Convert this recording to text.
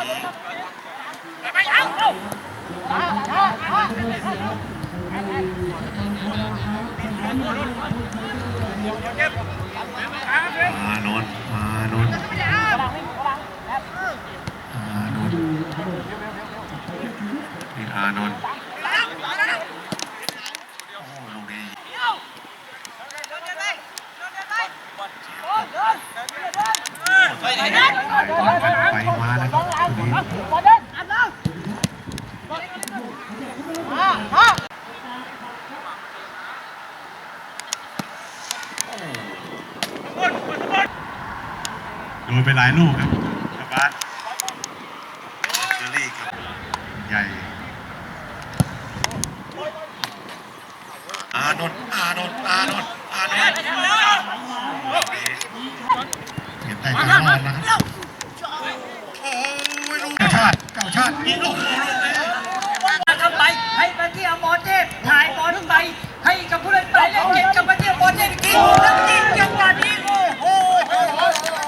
อานนท์อานนท์อานนท์นี่อานนท์โอ้ลูกนี้ไปมาแล้วครับ โดนไปหลายลูกครับกระบาสเชอรี่ครับใหญ่อานนท์อานนท์อานนท์อานนท์เห็นได้ตลอดนะครับ โอ้ยลูกเก้าชาติเก้า ชาติยิงลูกโอ้ลูกนี้ ทำไปให้ไปที่อมร